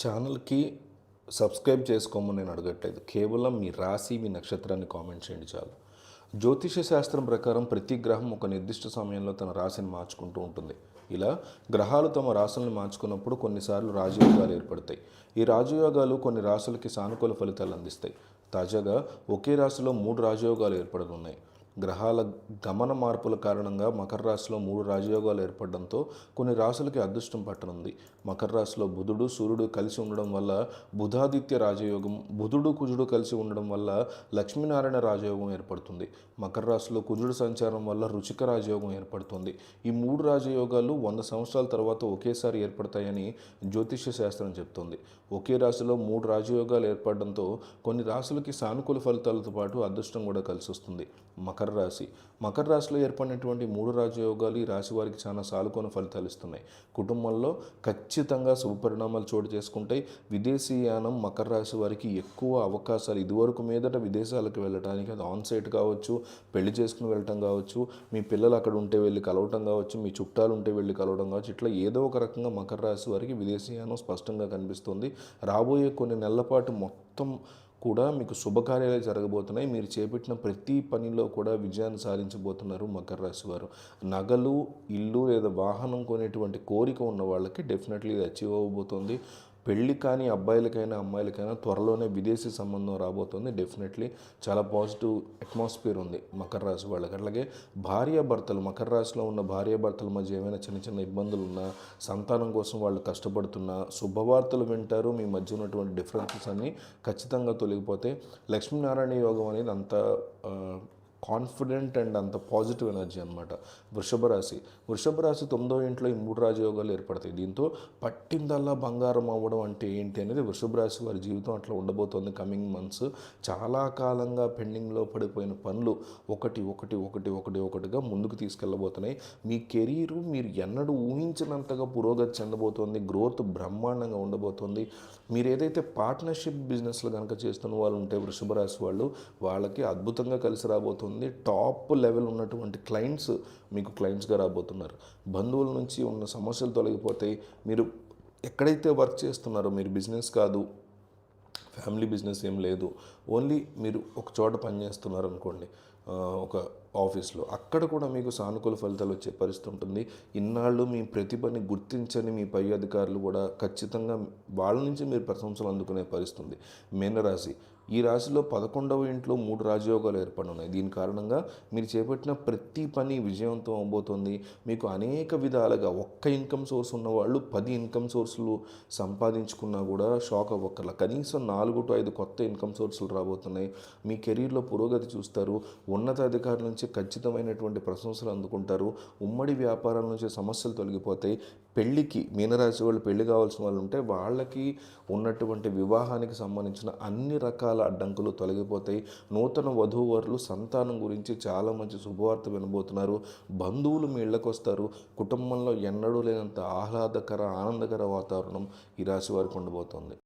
ఛానల్కి సబ్స్క్రైబ్ చేసుకోమని నేను అడగట్లేదు. కేవలం మీ రాశి మీ నక్షత్రాన్ని కామెంట్ చేయండి చాలు. జ్యోతిష శాస్త్రం ప్రకారం ప్రతి గ్రహం ఒక నిర్దిష్ట సమయంలో తన రాశిని మార్చుకుంటూ ఉంటుంది. ఇలా గ్రహాలు తమ రాశులను మార్చుకున్నప్పుడు కొన్నిసార్లు రాజయోగాలు ఏర్పడతాయి. ఈ రాజయోగాలు కొన్ని రాశులకి సానుకూల ఫలితాలు అందిస్తాయి. తాజాగా ఒకే రాశిలో మూడు రాజయోగాలు ఏర్పడనున్నాయి గ్రహాల గమన మార్పుల కారణంగా మకర రాశిలో మూడు రాజయోగాలు ఏర్పడడంతో కొన్ని రాశులకి అదృష్టం పట్టనుంది. మకర రాశిలో బుధుడు సూర్యుడు కలిసి ఉండడం వల్ల బుధాదిత్య రాజయోగం బుధుడు కుజుడు కలిసి ఉండడం వల్ల లక్ష్మీనారాయణ రాజయోగం ఏర్పడుతుంది. మకర రాశిలో కుజుడు సంచారం వల్ల రుచిక రాజయోగం ఏర్పడుతుంది. ఈ మూడు రాజయోగాలు వంద సంవత్సరాల తర్వాత ఒకేసారి ఏర్పడతాయని జ్యోతిష్య శాస్త్రం చెప్తోంది. ఒకే రాశిలో మూడు రాజయోగాలు ఏర్పడడంతో కొన్ని రాశులకి సానుకూల ఫలితాలతో పాటు అదృష్టం కూడా కలిసి వస్తుంది మకర రాశి. మకర రాశిలో ఏర్పడినటువంటి మూడు రాజయోగాలు ఈ రాశి వారికి చాలా సానుకూల ఫలితాలు ఇస్తున్నాయి. కుటుంబంలో ఖచ్చితంగా శుభపరిణామాలు చోటు చేసుకుంటాయి. విదేశీయానం మకర రాశి వారికి ఎక్కువ అవకాశాలు ఇదివరకు మీదట విదేశాలకు వెళ్ళడానికి అది ఆన్ సైట్ కావచ్చు పెళ్ళి చేసుకుని వెళ్ళటం కావచ్చు మీ పిల్లలు అక్కడ ఉంటే వెళ్ళి కలవటం కావచ్చు మీ చుట్టాలు ఉంటే వెళ్ళి కలవడం కావచ్చు ఇట్లా ఏదో ఒక రకంగా మకర రాశి వారికి విదేశీయానం స్పష్టంగా కనిపిస్తుంది. రాబోయే కొన్ని నెలల పాటు మొత్తం కూడా మీకు శుభకార్యాలు జరగబోతున్నాయి. మీరు చేపట్టిన ప్రతి పనిలో కూడా విజయాన్ని సాధించబోతున్నారు మకర రాశి వారు. నగలు ఇల్లు లేదా వాహనం కొనేటువంటి కోరిక ఉన్న వాళ్ళకి డెఫినెట్లీ ఇది అచీవ్ అవ్వబోతుంది. పెళ్ళి కానీ అబ్బాయిలకైనా అమ్మాయిలకైనా త్వరలోనే విదేశీ సంబంధం రాబోతుంది. డెఫినెట్లీ చాలా పాజిటివ్ అట్మాస్ఫియర్ ఉంది మకర రాశి వాళ్ళకి. అట్లాగే భార్యాభర్తలు మకర రాశిలో ఉన్న భార్యాభర్తల మధ్య ఏమైనా చిన్న చిన్న ఇబ్బందులు ఉన్నా సంతానం కోసం వాళ్ళు కష్టపడుతున్నా శుభవార్తలు వింటారు. మీ మధ్య ఉన్నటువంటి డిఫరెన్సెస్ అన్నీ ఖచ్చితంగా తొలగిపోతే లక్ష్మీనారాయణ యోగం అనేది అంత కాన్ఫిడెంట్ అండ్ అంత పాజిటివ్ ఎనర్జీ అనమాట వృషభ రాశి. వృషభ రాశి తొమ్మిదో ఇంట్లో ఈ మూడు రాజయోగాలు ఏర్పడతాయి. దీంతో పట్టిందల్లా బంగారం అవ్వడం అంటే ఏంటి అనేది వృషభ రాశి వారి జీవితం అట్లా ఉండబోతోంది కమింగ్ మంత్స్ చాలా కాలంగా పెండింగ్లో పడిపోయిన పనులు ఒకటి ఒకటి ఒకటి ఒకటి ఒకటిగా ముందుకు తీసుకెళ్ళబోతున్నాయి. మీ కెరీరు మీరు ఎన్నడూ ఊహించినంతగా పురోగతి చెందబోతోంది. గ్రోత్ బ్రహ్మాండంగా ఉండబోతోంది. మీరు ఏదైతే పార్ట్నర్షిప్ బిజినెస్లు కనుక చేస్తున్న వాళ్ళు ఉంటే వృషభ రాశి వాళ్ళు వాళ్ళకి అద్భుతంగా కలిసి రాబోతుంది. టాప్ లెవెల్ ఉన్నటువంటి క్లయింట్స్ మీకు క్లయింట్స్గా రాబోతున్నారు. బంధువుల నుంచి ఉన్న సమస్యలు తొలగిపోతాయి మీరు ఎక్కడైతే వర్క్ చేస్తున్నారో మీరు బిజినెస్ కాదు ఫ్యామిలీ బిజినెస్ ఏం లేదు ఓన్లీ మీరు ఒక చోట పనిచేస్తున్నారు అనుకోండి ఒక ఆఫీస్లో అక్కడ కూడా మీకు సానుకూల ఫలితాలు వచ్చే పరిస్థితి ఉంటుంది. ఇన్నాళ్ళు మీ ప్రతిభని గుర్తించని మీ పై అధికారులు కూడా ఖచ్చితంగా వాళ్ళ నుంచి మీరు ప్రశంసలు అందుకునే పరిస్థితి ఉంది. మీనరాశి ఈ రాశిలో పదకొండవ ఇంట్లో మూడు రాజయోగాలు ఏర్పడున్నాయి దీని కారణంగా మీరు చేపట్టిన ప్రతి పని విజయవంతం అవబోతుంది. మీకు అనేక విధాలుగా ఒక్క ఇన్కమ్ సోర్స్ ఉన్న వాళ్ళు పది ఇన్కమ్ సోర్సులు సంపాదించుకున్నా కూడా షాక్ అవ్వక్కర్ల. కనీసం నాలుగు టు ఐదు కొత్త ఇన్కమ్ సోర్సులు రాబోతున్నాయి. మీ కెరీర్లో పురోగతి చూస్తారు. ఉన్నతాధికారుల నుంచి ఖచ్చితమైనటువంటి ప్రశంసలు అందుకుంటారు. ఉమ్మడి వ్యాపారాల నుంచి సమస్యలు తొలగిపోతాయి. పెళ్ళికి మీనరాశి వాళ్ళు పెళ్ళి కావాల్సిన వాళ్ళు ఉంటే వాళ్ళకి ఉన్నటువంటి వివాహానికి సంబంధించిన అన్ని రకాల అడ్డంకులు తొలగిపోతాయి. నూతన వధూవరులు సంతానం గురించి చాలా మంచి శుభవార్త వినబోతున్నారు. బంధువులు మీ ఇళ్ళకు వస్తారు. కుటుంబంలో ఎన్నడూ లేనంత ఆహ్లాదకర ఆనందకర వాతావరణం ఈ రాశి వారికి ఉండబోతోంది.